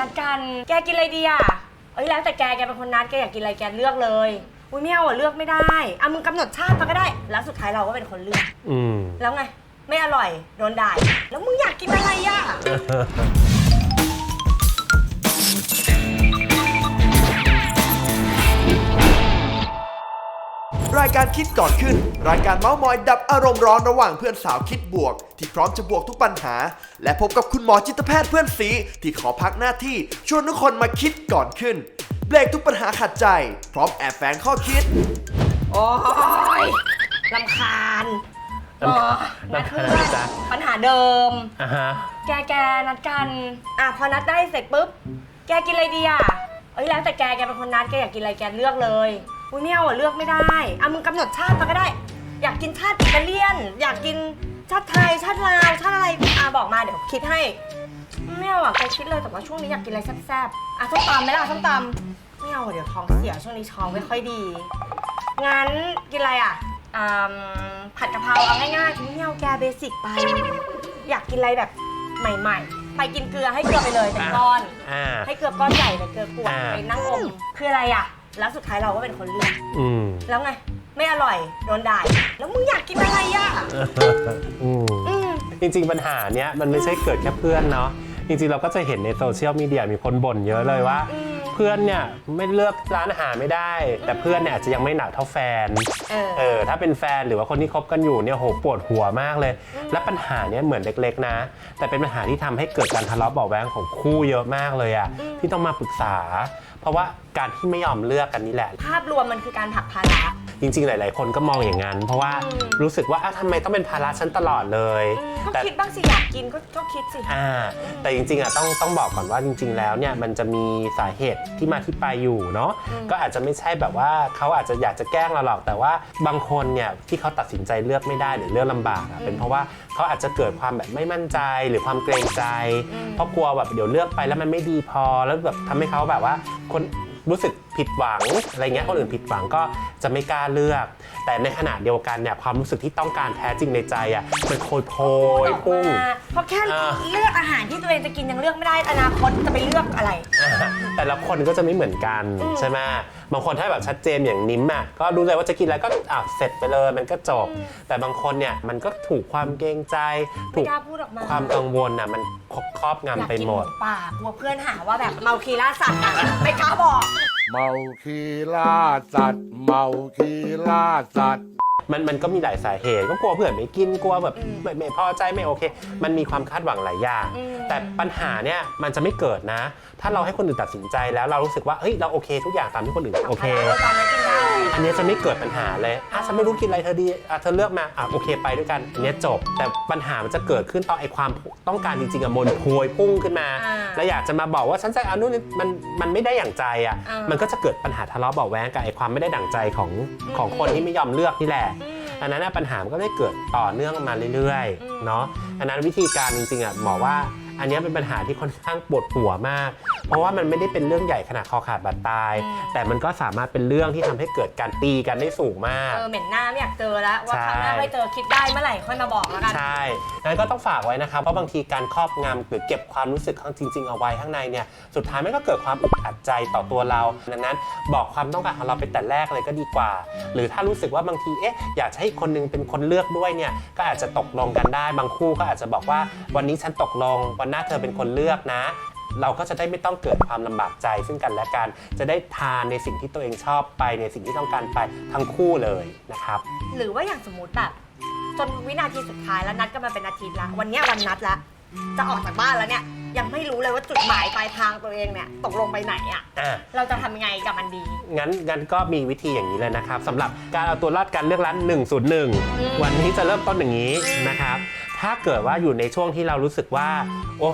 นัดกัน แกกินอะไรดีอะเอ้ยแล้วแต่แกแกเป็นคนนัดแกอยากกินอะไรแกเลือกเลยอุ้ยไม่เอาอะเลือกไม่ได้อะมึงกำหนดชาติมาก็ได้ แล้วสุดท้ายเราก็เป็นคนเลือก อืม แล้วไง ไม่อร่อยโดนด่าอีกแล้วมึงอยากกินอะไรอะ รายการคิดก่อนขึ้น รายการเมาส์มอยดับอารมณ์ร้อนระหว่างเพื่อนสาวคิดบวก ที่พร้อมจะบวกทุกปัญหา และพบกับคุณหมอจิตแพทย์เพื่อนสีที่ขอพักหน้าที่ชวนทุกคนมาคิดก่อนขึ้น เบรกทุกปัญหาขัดใจ พร้อมแอบแฝงข้อคิด โอ้ยลำคาญลำคาญเออนัดเพื่อนลำคาญอะไรจ๊ะปัญหาเดิม อะฮะแกแกนัดกัน อะพอนัดได้เสร็จปุ๊บ แกกินอะไรดีอะ เอ้ยแล้วแต่แกแกเป็นคนนัดแกอยากกินอะไรแกเลือกเลย อุ้ยไม่เอาอะเลือกไม่ได้อะมึงกำหนดชาติมาก็ได้ อยากกินชาติอิตาเลียน อยากกินชาติไทยชาติลาวชาติอะไรอะบอกมาเดี๋ยวคิดให้ไม่เอาอะแกคิดเลยแต่ว่าช่วงนี้อยากกินอะไรแซ่บๆอะส้มตำไหมล่ะส้มตำไม่เอาอะเดี๋ยวท้องเสียช่วงนี้ท้องไม่ค่อยดีงั้นกินอะไรอะอืมผัดกะเพราเอาง่ายๆไม่เอาแกเบสิกไป อยากกินอะไรแบบใหม่ๆ ไปกินเกลือให้เกลือไปเลยเป็นก้อน อ่า ให้เกลือก้อนใหญ่เลยเกลือกวดอ่า ไปนั่งอมคืออะไรอะ แล้วสุดท้ายเราก็เป็นคนเลือกอืมแล้วไง ไม่อร่อยโดนด่าอีกแล้วมึงอยากกินอะไรอะอืมอืม จริง ๆ ปัญหาเนี้ยมันไม่ใช่เกิดแค่เพื่อนเนาะจริง ๆ เราก็จะเห็นในโซเชียลมีเดียมีคนบ่นเยอะเลยว่า อืม เพื่อนเนี่ยไม่เลือกร้านอาหารไม่ได้ แต่เพื่อนเนี่ยอาจจะยังไม่หนักเท่าแฟน เออ เออถ้าเป็นแฟนหรือว่าคนที่คบกันอยู่เนี่ยโหปวดหัวมากเลย และปัญหาเนี้ยเหมือนเล็กๆนะ แต่เป็นปัญหาที่ทำให้เกิดการทะเลาะเบาะแว้งของคู่เยอะมากเลยอะที่ต้องมาปรึกษา เพราะว่าการที่ไม่ยอมเลือกกันนี่แหละ ภาพรวมมันคือการผลักภาระ จริง ๆ หลาย ๆ คนก็มองอย่างนั้น เพราะว่าอืมรู้สึกว่าอ้าวทำไมต้องเป็นภาระฉันตลอดเลยอืมก็แต่คิดบ้างสิอยากกินก็ก็คิดสิ อ่าแต่จริง ๆ อะต้องต้องบอกก่อนว่าจริง ๆ แล้วเนี่ยมันจะมีสาเหตุที่มาที่ไปอยู่เนาะอืมก็อาจจะไม่ใช่แบบว่าเขาอาจจะอยากจะแกล้งเราหรอก แต่ว่าบางคนเนี่ยที่เขาตัดสินใจเลือกไม่ได้หรือเลือกลำบากอะเป็นเพราะว่าเขาอาจจะเกิดความแบบไม่มั่นใจหรือความเกรงใจ เพราะกลัวแบบเดี๋ยวเลือกไปแล้วมันไม่ดีพอแล้วแบบทำให้เขาแบบว่าคน รู้สึกผิดหวังอะไรเงี้ยคนอื่นผิดหวังก็จะไม่กล้าเลือก แต่ในขณะเดียวกันเนี่ยความรู้สึกที่ต้องการแท้จริงในใจอะมันโคยโพยออกพุ่งมาเพราะแค่อ่า เลือกอาหารที่ตัวเองจะกินยังเลือกไม่ได้อนาคตจะไปเลือกอะไรอ่า แต่ละคนก็จะไม่เหมือนกันอืมใช่ไหมบางคนถ้าแบบชัดเจนอย่างนิ้มอะก็รู้เลยว่าจะกินอะไรก็อะเสร็จไปเลยมันก็จบ แต่บางคนเนี่ยมันก็ถูกความเกรงใจ ถูไม่กกล้าพูดออกมา ความกังวลอะมันครอบอยากงำไปกินหหมมูด ป่ากลัวเพื่อนหาว่าแบบเมาคีล่าสัตว์อะไม่กล้าบอก เมาคีล่าสัตว์ เมาคีล่าสัตว์ มันมันก็มีหลายสาเหตุก็กลัวเพื่อนไม่กินกลัวแบบอืมไม่ไม่พอใจไม่โอเค มันมีความคาดหวังหลายอย่างอืมแต่ปัญหาเนี่ยมันจะไม่เกิดนะ ถ้าเราให้คนอื่นตัดสินใจแล้วเรารู้สึกว่าเฮ้ยเราโอเคทุกอย่างตามที่คนอื่นโอเค ตอนนั้นกินได้ อันเนี้ยจะไม่เกิดปัญหาเลยอะฉันไม่รู้กินอะไรเธอดีอะเธอเลือกมาอะโอเคไปด้วยกันอันเนี้ยจบ แต่ปัญหามันจะเกิดขึ้นตอนไอ้ความต้องการจริงๆอะมนพวยพุ่งขึ้นมา อ่าแล้วอยากจะมาบอกว่าฉันจะเอานู่นนี่มันมันไม่ได้อย่างใจอะอ่ามั มันก็จะเกิดปัญหาทะเลาะเบาะแว้งกับไอ้ความไม่ได้ดั่งใจของอืมของคนที่ไม่ยอมเลือกนี่แหละอืมอันนั้นนะปัญหามันก็ได้เกิดต่อเนื่องมาเรื่อยอืมๆเนาะอันนั้นวิธีการจริงๆอะหมอว่า อันเนี้ยเป็นปัญหาที่ค่อนข้างปวดหัวมาก เพราะว่ามันไม่ได้เป็นเรื่องใหญ่ขนาดคอขาดบาดตาย แต่มันก็สามารถเป็นเรื่องที่ทำให้เกิดการตีกันได้สูงมาก เออเหม็นหน้าไม่อยากเจอแล้วว่าใช่ครั้งหน้าไม่เจอคิดได้เมื่อไหร่ค่อยมาบอกแล้วกัน ใช่งั้นก็ต้องฝากไว้นะครับ เพราะบางทีการครอบงำหรือเก็บความรู้สึกข้างจริง ๆ เอาไว้ข้างในเนี่ย สุดท้ายมันก็เกิดความอึดอัดใจต่อตัวเรา ดังนั้นบอกความต้องการของเราไปแต่แรกเลยก็ดีกว่า หรือถ้ารู้สึกว่าบางที เอ๊ะ อยากจะให้อีกคนนึงเป็นคนเลือกด้วยเนี่ย ก็อาจจะตกลงกันได้ บางคู่ก็อาจจะบอกว่าวันนี้ฉันตกลงวันหน้าเธอเป็นคนเลือกนะ เราก็จะได้ไม่ต้องเกิดความลำบากใจซึ่งกันและกันจะได้ทานในสิ่งที่ตัวเองชอบไปในสิ่งที่ต้องการไปทั้งคู่เลยนะครับ หรือว่าอย่างสมมติแบบจนวินาทีสุดท้ายแล้วนัดกันมาเป็นอาทิตย์ละวันเนี้ยวันนัดละ จะออกจากบ้านแล้วเนี่ยยังไม่รู้เลยว่าจุดหมายปลายทางตัวเองเนี่ยตกลงไปไหนอะอะ เราจะทำยังไงกับมันดี งั้นงั้นก็มีวิธีอย่างนี้เลยนะครับสำหรับการเอาตัวรอดการเลือกร้าน 101 วันนี้จะเริ่มต้นอย่างนี้นะครับ ถ้าเกิดว่าอยู่ในช่วงที่เรารู้สึกว่า โอ้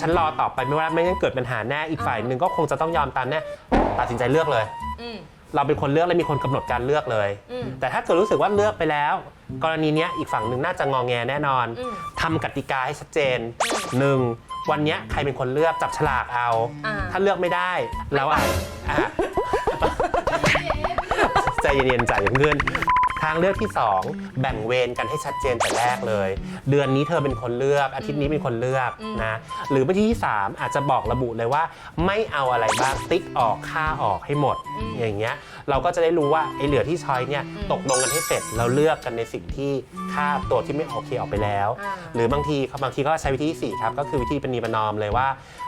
ฉันรอต่อไปไม่ว่าไม่งั้นเกิดปัญหาแน่อีกฝ่ายหนึ่งก็คงจะต้องยอมตามแน่ตัดสินใจเลือกเลย อืม เราเป็นคนเลือกและมีคนกำหนดการเลือกเลย อืม แต่ถ้าเกิดรู้สึกว่าเลือกไปแล้ว กรณีเนี้ยอีกฝั่งหนึ่งน่าจะงองแงแน่นอนอืมทำกติกาให้ชัดเจนอืมหนึ่งวันเนี้ยใครเป็นคนเลือกจับฉลากเอา อ่า ถ้าเลือกไม่ได้เราอะอะ ใจเย็นๆใจเย็นขึ้น ทางเลือกที่ 2 แบ่งเวรกันให้ชัดเจนแต่แรกเลย เดือนนี้เธอเป็นคนเลือก อาทิตย์นี้เป็นคนเลือกอืมนะหรือวิธีที่ 3 อาจจะบอกระบุเลยว่า ไม่เอาอะไรบ้างติ๊กออกค่าออกให้หมด อย่างเงี้ยเราก็จะได้รู้ว่าไอ้เหลือที่ช้อยเนี่ยตกลงกันให้เสร็จเราเลือกกันในสิ่งที่ค่าตัวที่ไม่โอเคออกไปแล้วอ่าหรือบางทีบางทีก็ใช้วิธีที่สี่ครับ ก็คือวิธีปณีประนอมเลยว่า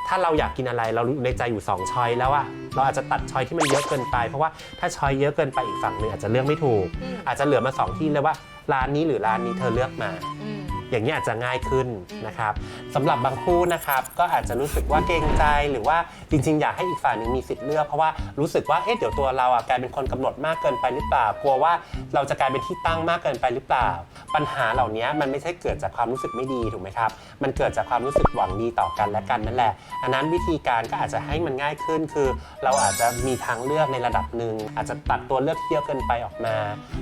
ถ้าเราอยากกินอะไรเรารู้ในใจอยู่ 2 ช้อยแล้วอะเราอาจจะตัดช้อยที่มันเยอะเกินไป เพราะว่าถ้าช้อยเยอะเกินไปอีกฝั่งหนึ่งอาจจะเลือกไม่ถูกอืมอาจจะเหลือมาสองที่เลยว่าร้านนี้หรือร้านนี้เธอเลือกมา อืม อย่างนี้อาจจะง่ายขึ้นนะครับสำหรับบางคู่นะครับก็อาจจะรู้สึกว่าเกรงใจหรือว่าจริง ๆ อยากให้อีกฝ่ายหนึ่งมีสิทธิ์เลือกเพราะว่ารู้สึกว่าเอ๊ะเดี๋ยวตัวเราอะกลายเป็นคนกำหนดมากเกินไปหรือเปล่ากลัวว่าเราจะกลายเป็นที่ตั้งมากเกินไปหรือเปล่า ปัญหาเหล่านี้มันไม่ใช่เกิดจากความรู้สึกไม่ดีถูกไหมครับมันเกิดจากความรู้สึกหวังดีต่อกันและกันนั่นแหละอันนั้นวิธีการก็อาจจะให้มันง่ายขึ้น คือ เราอาจจะมีทางเลือกในระดับหนึ่งอาจจะตัดตัวเลือกที่เยอะเกินไปออกมา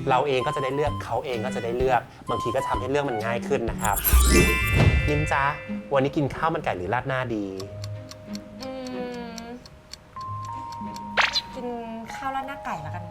เราเองก็จะได้เลือกเขาเองก็จะได้เลือก บางทีก็ทำให้เรื่องมันง่ายขึ้นนะครับนิมจ้าวันนี้กินข้าวมันไก่หรือราดหน้าดี อืมกินข้าวราดหน้าไก่แล้วกัน